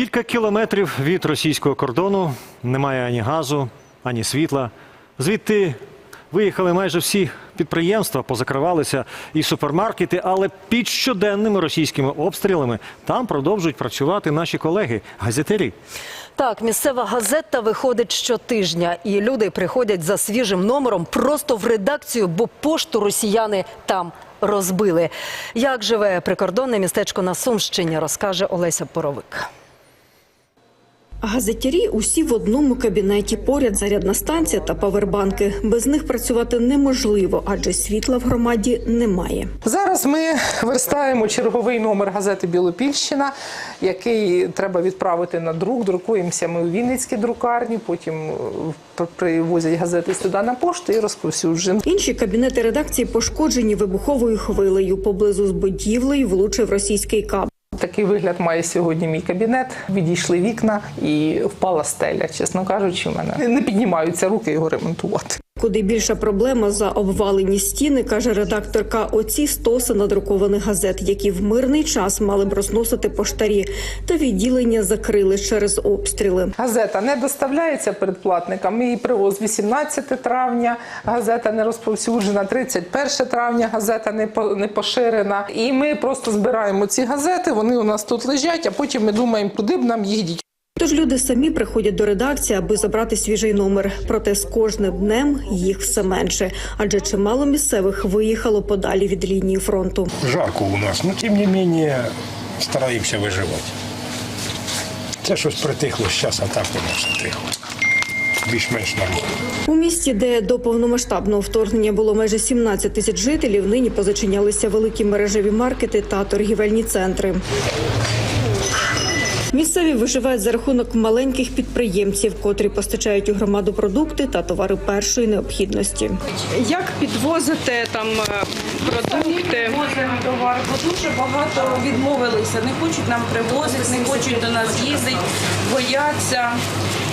Кілька кілометрів від російського кордону немає ані газу, ані світла. Звідти виїхали майже всі підприємства, позакривалися і супермаркети, але під щоденними російськими обстрілами там продовжують працювати наші колеги, газетарі. Так, місцева газета виходить щотижня, і люди приходять за свіжим номером просто в редакцію, бо пошту росіяни там розбили. Як живе прикордонне містечко на Сумщині, розкаже Олеся Поровик. Газетярі усі в одному кабінеті. Поряд зарядна станція та павербанки. Без них працювати неможливо, адже світла в громаді немає. Зараз ми верстаємо черговий номер газети Білопільщина, який треба відправити на друк. Друкуємося ми у Вінницькій друкарні, потім е, привозять газети сюди на пошту і розповсюджуємо. Інші кабінети редакції пошкоджені вибуховою хвилею. Поблизу з будівлею влучив російський каб. Такий вигляд має сьогодні мій кабінет. Відійшли вікна і впала стеля. Чесно кажучи, в мене не піднімаються руки його ремонтувати. Куди більша проблема за обвалені стіни, каже редакторка. Оці стоси надрукованих газет, які в мирний час мали б розносити поштарі, та відділення закрили через обстріли. Газета не доставляється передплатникам. Її привоз 18 травня. Газета не розповсюджена. 31 травня газета не по- не поширена. І ми просто збираємо ці газети. Вони у нас тут лежать, а потім ми думаємо, куди б нам їх діти. Тож люди самі приходять до редакції, аби забрати свіжий номер. Проте з кожним днем їх все менше, адже чимало місцевих виїхало подалі від лінії фронту. жарко у нас, но тим не менее стараємося виживати. Це щось притихло зараз, а так у нас тихо. Більш-менш нормально. У місті, де до повномасштабного вторгнення було майже 17 тисяч жителів, нині позачинялися великі мережеві маркети та торгівельні центри. Місцеві виживають за рахунок маленьких підприємців, котрі постачають у громаду продукти та товари першої необхідності. Як підвозите там е, продукти? Возимо товар, бо дуже багато відмовилися, не хочуть нам привозити, не хочуть до нас їздити, бояться.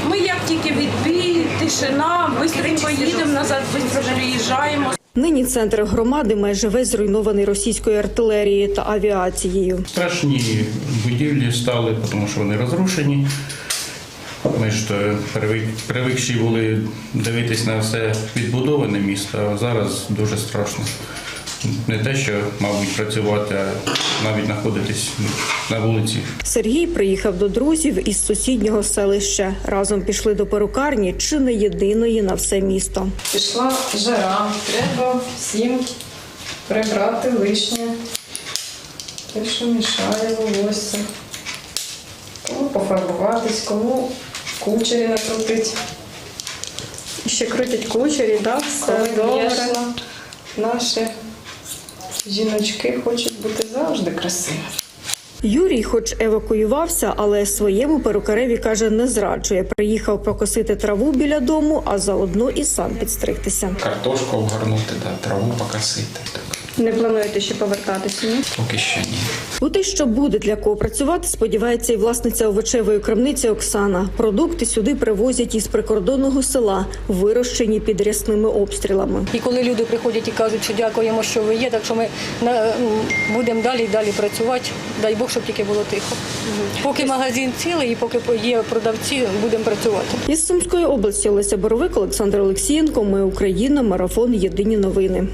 Ми як тільки відбій, тишина, швидко їдемо назад, швидко приїжджаємо. Нині центр громади майже весь зруйнований російською артилерією та авіацією. Страшні будівлі стали, тому що вони розрушені. Ми ж привикші були дивитись на все відбудоване місто, а зараз дуже страшно. Не те, що, мабуть, працювати, а навіть знаходитись на вулиці. Сергій приїхав до друзів із сусіднього селища. Разом пішли до перукарні, чи не єдиної на все місто. Пішла жара, треба всім прибрати лишнє. Те, що мішає волосся. Кому пофарбуватись, кому кучері накрутить. Ще крутять кучері, да? Коли в'єшла, наші жіночки хочуть бути завжди красивими. Юрій, хоч евакуювався, але своєму перукареві каже, не зраджує. Приїхав покосити траву біля дому, а заодно і сам підстригтися. Картошку обгорнути, да, траву покосити. Так. Не плануєте ще повертатися? Ні? Поки що ні. У те, що буде для кого працювати, сподівається і власниця овочевої крамниці Оксана. Продукти сюди привозять із прикордонного села, вирощені під рясними обстрілами. І коли люди приходять і кажуть, що дякуємо, що ви є, так що ми на- будемо далі і далі працювати. Дай Бог, щоб тільки було тихо. Поки магазин цілий і поки є продавці, будемо працювати. Із Сумської області Олеся Боровик, Олександр Олексієнко. Ми Україна. Марафон. Єдині новини.